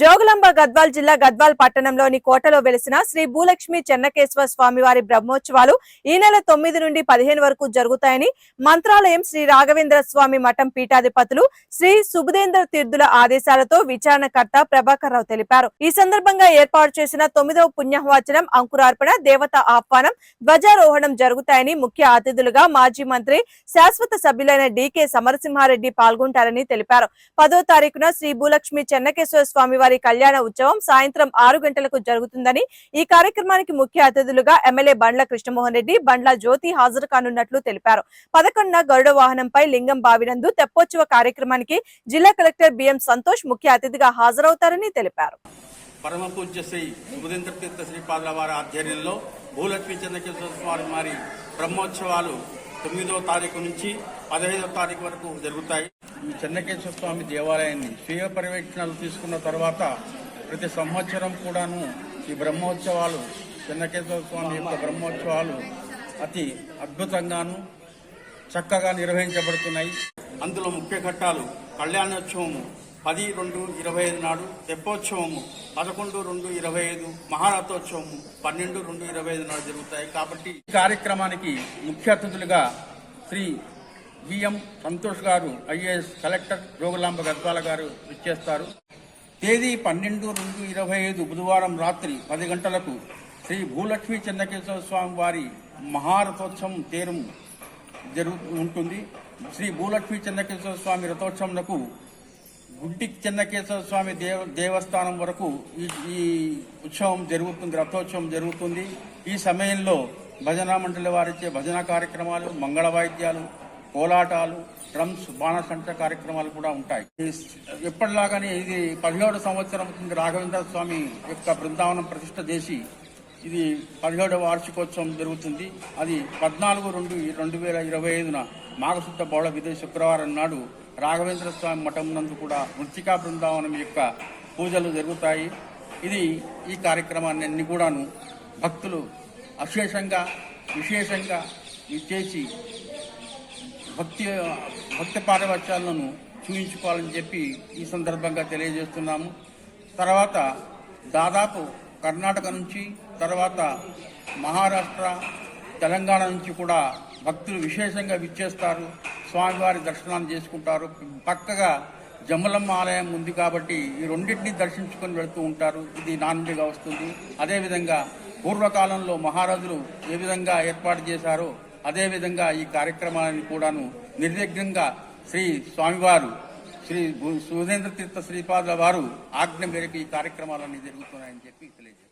జోగులాంబ గద్వాల్ జిల్లా గద్వాల్ పట్టణంలోని కోటలో వెలిసిన శ్రీ భూలక్ష్మి చెన్నకేశ్వర స్వామివారి బ్రహ్మోత్సవాలు ఈ నెల తొమ్మిది నుండి పదిహేను వరకు జరుగుతాయని మంత్రాలయం శ్రీ రాఘవేంద్ర స్వామి మఠం పీఠాధిపతులు శ్రీ సుబుదేంద్ర తీర్థుల ఆదేశాలతో విచారణకర్త ప్రభాకర్ రావు తెలిపారు. ఈ సందర్భంగా ఏర్పాటు చేసిన తొమ్మిదవ పుణ్యవాచనం అంకురార్పణ దేవత ఆహ్వానం ధ్వజారోహణం జరుగుతాయని ముఖ్య అతిథులుగా మాజీ మంత్రి శాశ్వత సభ్యులైన డికే సమరసింహారెడ్డి పాల్గొంటారని తెలిపారు. పదో తారీఖున శ్రీ భూలక్ష్మి చెన్నకేశ్వర స్వామివారి వారి కళ్యాణ ఉత్సవం సాయంత్రం ఆరు గంటలకు జరుగుతుందని ఈ కార్యక్రమానికి ముఖ్య అతిథులుగా ఎమ్మెల్యే బండ్ల కృష్ణమోహన్ రెడ్డి బండ్ల జ్యోతి హాజరు కానున్నట్లు తెలిపారు. పదకొండున గరుడ వాహనంపై లింగం బావినందు తెప్పోత్సవ కార్యక్రమానికి జిల్లా కలెక్టర్ బిఎం సంతోష్ ముఖ్య అతిథిగా హాజరవుతారని తెలిపారు. పరమ పూజ్య శ్రీ సుభేంద్ర తీర్థ శ్రీపాదుల వారి ఆధ్వర్యంలో భూలక్ష్మీ చంద్రకేశ్వర స్వామి వారి బ్రహ్మోత్సవాలు తొమ్మిదవ తారీఖు నుంచి పదహైదవ తారీఖు వరకు జరుగుతాయి. చెన్నకేశ్వర స్వామి దేవాలయాన్ని స్వీయ పర్యవేక్షణలు తీసుకున్న తర్వాత ప్రతి సంవత్సరం కూడాను ఈ బ్రహ్మోత్సవాలు చెన్నకేశ్వర స్వామి యొక్క బ్రహ్మోత్సవాలు అతి అద్భుతంగాను చక్కగా నిర్వహించబడుతున్నాయి. అందులో ముఖ్య ఘట్టాలు కళ్యాణోత్సవము పది రెండు ఇరవై ఐదు నాడు తెప్పోత్సవము పదకొండు రెండు ఇరవై ఐదు మహారథోత్సవము పన్నెండు రెండు ఇరవై ఐదు నాడు జరుగుతాయి. కాబట్టి ఈ కార్యక్రమానికి ముఖ్య అతిథులుగా శ్రీ విఎం సంతోష్ గారు ఐఏఎస్ కలెక్టర్ రోగులాంబ గద్వాల గారు విచ్చేస్తారు. తేదీ పన్నెండు రెండు ఇరవై ఐదు బుధవారం రాత్రి పది గంటలకు శ్రీ భూలక్ష్మి చెన్నకేశ్వర స్వామి వారి మహారథోత్సవం తీరం జరుగు ఉంటుంది. శ్రీ భూలక్ష్మి చెన్నకేశ్వర స్వామి రథోత్సవంకు గుడ్డి చెన్నకేశ్వర స్వామి దేవ దేవస్థానం వరకు ఈ ఈ ఉత్సవం జరుగుతుంది రథోత్సవం జరుగుతుంది. ఈ సమయంలో భజన మండలి వారిచ్చే భజన కార్యక్రమాలు మంగళ వాయిద్యాలు కోలాటాలు డ్రమ్స్ బాణసంచ కార్యక్రమాలు కూడా ఉంటాయి. ఎప్పటిలాగానే ఇది పదిహేడు సంవత్సరం కింద రాఘవేంద్ర స్వామి యొక్క బృందావనం ప్రతిష్ట చేసి ఇది పదిహేడవ వార్షికోత్సవం జరుగుతుంది. అది పద్నాలుగు రెండు రెండు వేల ఇరవై ఐదున మాఘశుద్ధ బౌళ విదే శుక్రవారం నాడు రాఘవేంద్ర స్వామి మఠం నందు కూడా మృతికా బృందావనం యొక్క పూజలు జరుగుతాయి. ఇది ఈ కార్యక్రమాన్ని అన్ని కూడాను భక్తులు అశేషంగా విశేషంగా ఇచ్చేసి భక్తి భక్తి పారవత్యాలను చూపించుకోవాలని చెప్పి ఈ సందర్భంగా తెలియజేస్తున్నాము. తర్వాత దాదాపు కర్ణాటక నుంచి తర్వాత మహారాష్ట్ర తెలంగాణ నుంచి కూడా భక్తులు విశేషంగా విచ్చేస్తారు. స్వామివారి దర్శనాన్ని చేసుకుంటారు. పక్కగా జమ్మలమ్మ ఆలయం ఉంది కాబట్టి ఈ రెండింటిని దర్శించుకొని వెళుతూ ఉంటారు. ఇది నానుడిగా వస్తుంది. అదేవిధంగా పూర్వకాలంలో మహారాజులు ఏ విధంగా ఏర్పాటు చేశారో అదేవిధంగా ఈ కార్యక్రమాన్ని కూడాను నిర్విఘ్నంగా శ్రీ స్వామివారు శ్రీ సుధేంద్ర తీర్థ శ్రీపాదుల వారు ఆజ్ఞ మేరకు ఈ కార్యక్రమాలన్నీ జరుగుతున్నాయని చెప్పి తెలియజేస్తారు